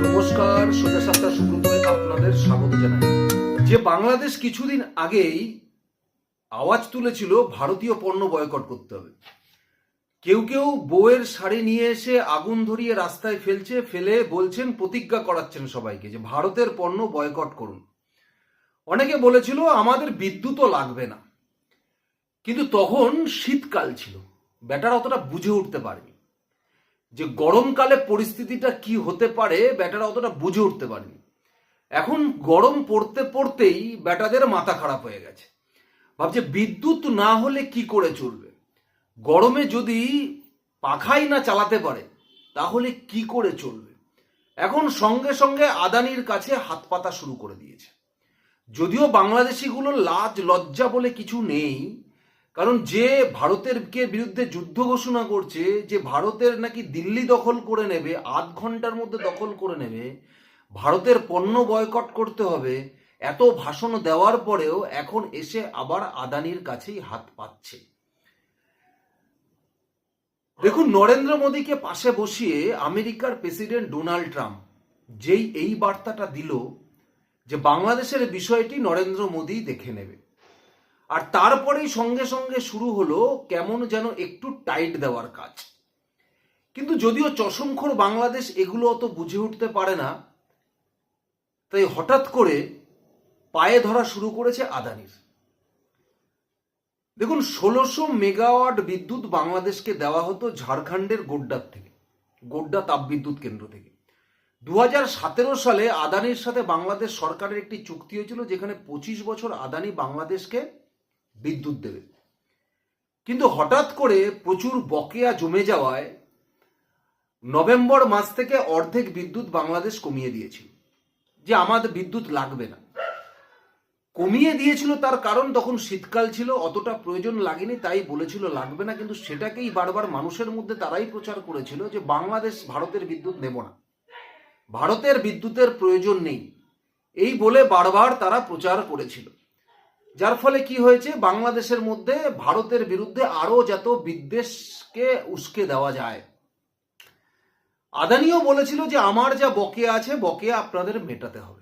নমস্কার, সোজা সাতটা সুব্রত আপনাদের স্বাগত জানাই। যে বাংলাদেশ কিছুদিন আগেই আওয়াজ তুলেছিল ভারতীয় পণ্য বয়কট করতে হবে। কেউ কেউ বউয়ের শাড়ি নিয়ে এসে আগুন ধরিয়ে রাস্তায় ফেলছে, ফেলে বলছেন, প্রতিজ্ঞা করাচ্ছেন সবাইকে যে ভারতের পণ্য বয়কট করুন। অনেকে বলেছিল, আমাদের বিদ্যুৎও লাগবে না। কিন্তু তখন শীতকাল ছিল। ব্যাটার অতটা বুঝে উঠতে পারেনি। যে গরমকালে পরিস্থিতিটা কি হতে পারে, ব্যাটারা অতটা বুঝে উঠতে পারেনি। এখন গরম পড়তে পড়তেই ব্যাটাদের মাথা খারাপ হয়ে গেছে। ভাবছে বিদ্যুৎ না হলে কি করে চলবে? গরমে যদি পাখাই না চালাতে পারে, তাহলে কি করে চলবে? এখন সঙ্গে সঙ্গে আদানির কাছে হাত পাতা শুরু করে দিয়েছে। যদিও বাংলাদেশিগুলোর লাজ লজ্জা বলে কিছু নেই কারণ যে ভারতের বিরুদ্ধে যুদ্ধ ঘোষণা করছে, যে ভারতের নাকি দিল্লি দখল করে নেবে, আধ ঘণ্টার মধ্যে দখল করে নেবে, ভারতের পণ্য বয়কট করতে হবে, এত ভাষণ দেওয়ার পরেও এখন এসে আবার আদানির কাছেই হাত পাচ্ছে। দেখুন, নরেন্দ্র মোদীকে পাশে বসিয়ে আমেরিকার প্রেসিডেন্ট ডোনাল্ড ট্রাম্প যেই এই বার্তাটা দিল, যে বাংলাদেশের বিষয়টি নরেন্দ্র মোদী দেখে নেবে। আর তারপরেই সঙ্গে সঙ্গে শুরু হলো কেমন যেন একটু টাইট দেওয়ার কাজ। কিন্তু যদিও চশমখোর বাংলাদেশ এগুলো অত বুঝে উঠতে পারে না, তাই হঠাৎ করে পায়ে ধরা শুরু করেছে আদানির। দেখুন, ষোলোশো মেগাওয়াট বিদ্যুৎ বাংলাদেশকে দেওয়া হতো ঝাড়খণ্ডের গোড্ডার থেকে, গোড্ডা তাপবিদ্যুৎ কেন্দ্র থেকে। দু হাজার সতেরো সালে আদানির সাথে বাংলাদেশ সরকারের একটি চুক্তি হয়েছিল, যেখানে পঁচিশ বছর আদানি বাংলাদেশকে বিদ্যুৎ দেবে। কিন্তু হঠাৎ করে প্রচুর বকেয়া জমে যাওয়ায় নভেম্বর মাস থেকে অর্ধেক বিদ্যুৎ বাংলাদেশ কমিয়ে দিয়েছিল, যে আমাদের বিদ্যুৎ লাগবে না। কমিয়ে দিয়েছিল তার কারণ তখন শীতকাল ছিল, অতটা প্রয়োজন লাগেনি, তাই বলেছিল লাগবে না, কিন্তু সেটাকেই বারবার মানুষের মধ্যে তারাই প্রচার করেছিল যে বাংলাদেশ ভারতের বিদ্যুৎ নেব না। ভারতের বিদ্যুতের প্রয়োজন নেই। এই বলে বারবার তারা প্রচার করেছিল। যার ফলে কি হয়েছে? বাংলাদেশের মধ্যে ভারতের বিরুদ্ধে আরও যত বিদ্বেষকে উস্কে দেওয়া যায়। আদানিও বলেছিল যে, আমার যা বকেয়া আছে, বকেয়া আপনাদের মেটাতে হবে।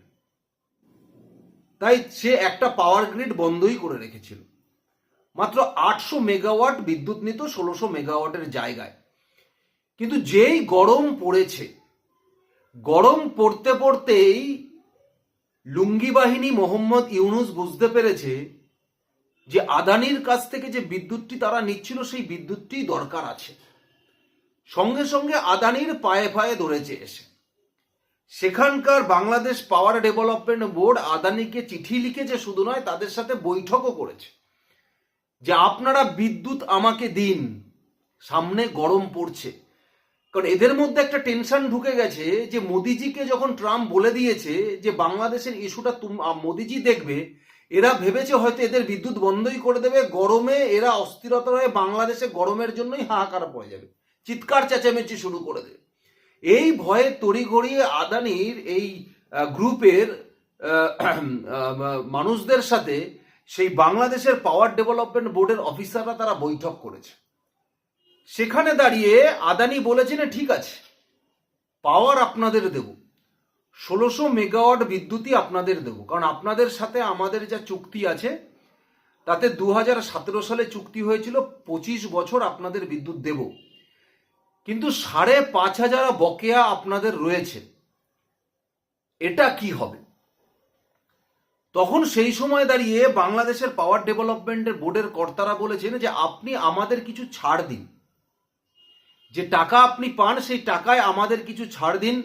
তাই সে একটা পাওয়ার গ্রিড বন্ধই করে রেখেছিল। মাত্র আটশো মেগাওয়াট বিদ্যুৎ নিত ষোলোশো মেগাওয়াটের জায়গায়। কিন্তু যেই গরম পড়েছে, গরম পড়তে পড়তেই লুঙ্গি বাহিনী মোহাম্মদ ইউনুস বুঝতে পেরেছে যে আদানির কাছ থেকে যে বিদ্যুৎটি তারা নিচ্ছিল, সেই বিদ্যুৎটি দরকার আছে। সঙ্গে সঙ্গে আদানির পায়ে পায়ে ধরেছে এসে। সেখানকার বাংলাদেশ পাওয়ার ডেভেলপমেন্ট বোর্ড আদানিকে চিঠি লিখেছে শুধু নয়, তাদের সাথে বৈঠকও করেছে। যে আপনারা বিদ্যুৎ আমাকে দিন, সামনে গরম পড়ছে। কারণ এদের মধ্যে একটা টেনশন ঢুকে গেছে যে মোদিজিকে যখন ট্রাম্প বলে দিয়েছে যে বাংলাদেশের ইস্যুটা মোদিজি দেখবে, এরা ভেবেছে হয়তো এদের বিদ্যুৎ বন্ধই করে দেবে, গরমে এরা অস্থিরতা হয়ে বাংলাদেশে গরমের জন্যই হাহাকার পড়ে যাবে। চিৎকার চেঁচামেচি শুরু করে দেবে। এই ভয়ে তড়িঘড়ি আদানির এই গ্রুপের মানুষদের সাথে সেই বাংলাদেশের পাওয়ার ডেভেলপমেন্ট বোর্ডের অফিসাররা তারা বৈঠক করেছে। সেখানে দাঁড়িয়ে আদানি বলেছেন ঠিক আছে পাওয়ার আপনাদের দেব। ষোলোশো মেগাওয়াট বিদ্যুৎই আপনাদের দেব। কারণ আপনাদের সাথে আমাদের যা চুক্তি আছে, তাতে দু হাজার সতেরো সালে চুক্তি হয়েছিল, পঁচিশ বছর আপনাদের বিদ্যুৎ দেব। কিন্তু সাড়ে পাঁচ হাজার বকেয়া আপনাদের রয়েছে। এটা কি হবে? তখন সেই সময় দাঁড়িয়ে বাংলাদেশের পাওয়ার ডেভেলপমেন্টের বোর্ডের কর্তারা বলেছেন যে, আপনি আমাদের কিছু ছাড় দিন। যে টাকা আপনি পান, সেই টাকায় আমাদের কিছু ছাড় দিন,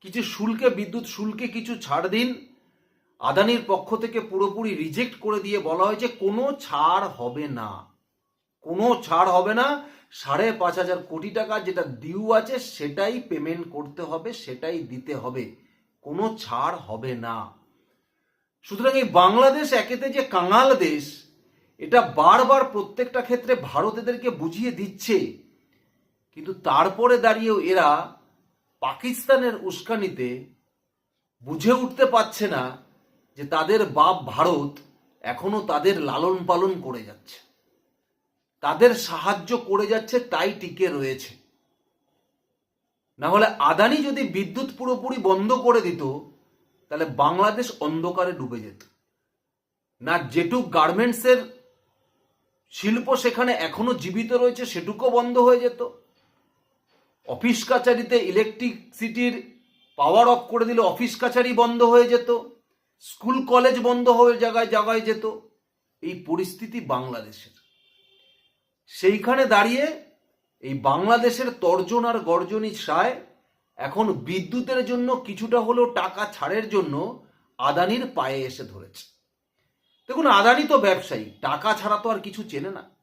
কিছু শুল্কে, বিদ্যুৎ শুল্কে কিছু ছাড় দিন। আদানির পক্ষ থেকে পুরোপুরি রিজেক্ট করে দিয়ে বলা হয়েছে কোনো ছাড় হবে না। কোনো ছাড় হবে না। সাড়ে পাঁচ হাজার কোটি টাকা যেটা ডিউ আছে, সেটাই পেমেন্ট করতে হবে, সেটাই দিতে হবে। কোনো ছাড় হবে না। সুতরাং এই বাংলাদেশ একেতে যে কাঙাল দেশ, এটা বারবার প্রত্যেকটা ক্ষেত্রে ভারত এদেরকে বুঝিয়ে দিচ্ছে। কিন্তু তারপরে দাঁড়িয়েও এরা পাকিস্তানের উস্কানিতে বুঝে উঠতে পারছে না যে তাদের বাপ ভারত এখনও তাদের লালন পালন করে যাচ্ছে। তাদের সাহায্য করে যাচ্ছে, তাই টিকে রয়েছে। না হলে আদানি যদি বিদ্যুৎ পুরোপুরি বন্ধ করে দিত, তাহলে বাংলাদেশ অন্ধকারে ডুবে যেত। না যেটুক গার্মেন্টসের শিল্প সেখানে এখনও জীবিত রয়েছে সেটুকু বন্ধ হয়ে যেত। অফিস কাচারিতে ইলেকট্রিসিটির পাওয়ার অফ করে দিলে অফিস কাচারি বন্ধ হয়ে যেত স্কুল কলেজ বন্ধ হয়ে জায়গায় জায়গায় যেত। এই পরিস্থিতি বাংলাদেশের। সেইখানে দাঁড়িয়ে এই বাংলাদেশের তর্জন আর গর্জনী সায় এখন বিদ্যুতের জন্য কিছুটা হলেও টাকা ছাড়ের জন্য আদানির পায়ে এসে ধরেছে। দেখুন, আদানি তো ব্যবসায়ী, টাকা ছাড়া তো আর কিছু চেনে না।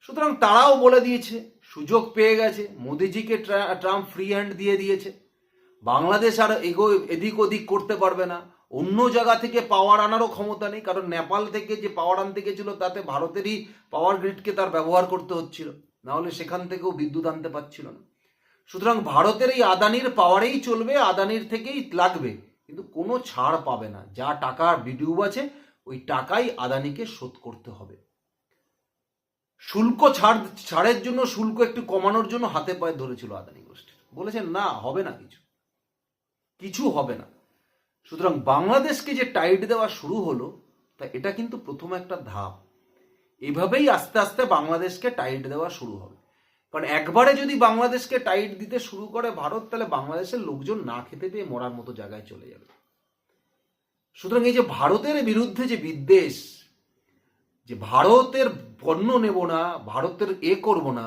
সুতরাং তারাও বলে দিয়েছে, সুযোগ পেয়ে গেছে, মোদিজিকে ট্রা- ট্রাম্প ফ্রি হ্যান্ড দিয়ে দিয়েছে। বাংলাদেশ আর এগো, এদিক ওদিক করতে পারবে না। অন্য জায়গা থেকে পাওয়ার আনারও ক্ষমতা নেই, কারণ নেপাল থেকে যে পাওয়ার আনতে গেছিল, তাতে ভারতেরই পাওয়ার গ্রিডকে তার ব্যবহার করতে হচ্ছিল। না হলে সেখান থেকেও বিদ্যুৎ আনতে পারছিল না। সুতরাং ভারতের এই আদানির পাওয়ারেই চলবে, আদানির থেকেই লাগবে। কিন্তু কোনো ছাড় পাবে না। যা টাকা বিডিউ আছে, ওই টাকাই আদানিকে শোধ করতে হবে। শুল্ক ছাড়, ছাড়ের জন্য শুল্ক একটু কমানোর জন্য হাতে পায়ে ধরেছিল আদানি গোষ্ঠী। বলেছেন, না, হবে না কিছু। কিছু হবে না। সুতরাং বাংলাদেশকে যে টাইট দেওয়া শুরু হলো, তা এটা কিন্তু প্রথম একটা ধাপ। এভাবেই আস্তে আস্তে বাংলাদেশকে টাইট দেওয়া শুরু হবে। কারণ একবারে যদি বাংলাদেশকে টাইট দিতে শুরু করে ভারত, তাহলে বাংলাদেশের লোকজন না খেতে পেয়ে মরার মতো জায়গায় চলে যাবে। সুতরাং এই যে ভারতের বিরুদ্ধে যে বিদ্বেষ যে ভারতের পণ্য নেব না, ভারতের এ করব না,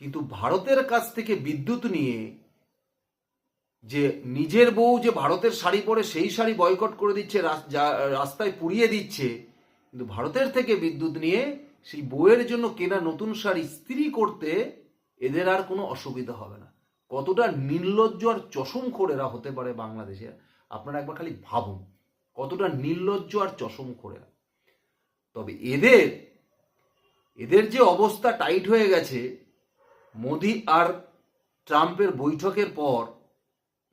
কিন্তু ভারতের কাছ থেকে বিদ্যুৎ নিয়ে যে নিজের বউ যে ভারতের শাড়ি পরে সেই শাড়ি বয়কট করে দিচ্ছে রাস্তায় পুড়িয়ে দিচ্ছে, কিন্তু ভারতের থেকে বিদ্যুৎ নিয়ে সেই বউয়ের জন্য কেনা নতুন শাড়ি ইস্ত্রি করতে এদের আর কোনো অসুবিধা হবে না। কতটা নির্লজ্জ আর চশম এরা হতে পারে বাংলাদেশে, আপনারা একবার খালি ভাবুন, কতটা নির্লজ্জ আর চশম এরা তবে এদের এদের যে অবস্থা টাইট হয়ে গেছে, মোদি আর ট্রাম্পের বৈঠকের পর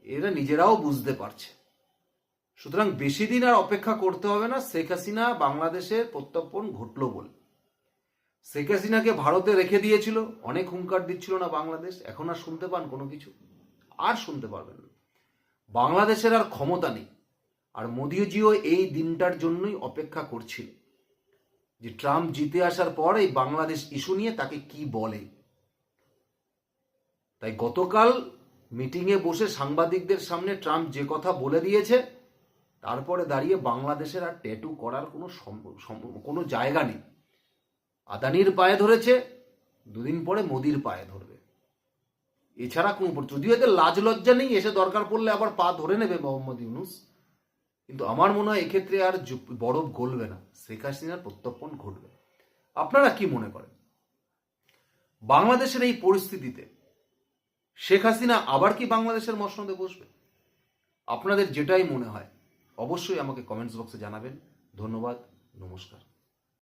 এরা নিজেরাও বুঝতে পারছে। সুতরাং বেশি দিন আর অপেক্ষা করতে হবে না, শেখ হাসিনা বাংলাদেশের প্রত্যর্পণ ঘটল বলে। শেখ হাসিনাকে ভারতে রেখে দিয়েছিল, অনেক হুঙ্কার দিচ্ছিল না বাংলাদেশ, এখন আর শুনতে পান কোনো কিছু? আর শুনতে পারবেন না। বাংলাদেশের আর ক্ষমতা নেই, আর মোদিজিও এই দিনটার জন্যই অপেক্ষা করছিল। যে ট্রাম্প জিতে আসার পর এই বাংলাদেশ ইস্যু নিয়ে তাকে কি বলে? তাই গতকাল মিটিংয়ে বসে সাংবাদিকদের সামনে ট্রাম্প যে কথা বলে দিয়েছে, তারপরে দাঁড়িয়ে বাংলাদেশের আর ট্যাটু করার কোনো কোনো জায়গা নেই। আদানির পায়ে ধরেছে, দুদিন পরে মোদির পায়ে ধরবে। এছাড়া কোনো যদিও এদের লাজ লজ্জা নেই, এসে দরকার পড়লে আবার পা ধরে নেবে মোহাম্মদ ইউনুস। কিন্তু আমার মনে হয় এক্ষেত্রে আর বরফ গলবে না। শেখ হাসিনার প্রত্যর্পণ ঘটবে। আপনারা কি মনে করেন? বাংলাদেশের এই পরিস্থিতিতে শেখ হাসিনা আবার কি বাংলাদেশের মসনদে বসবে? আপনাদের যেটাই মনে হয়, অবশ্যই আমাকে কমেন্টস বক্সে জানাবেন। ধন্যবাদ, নমস্কার।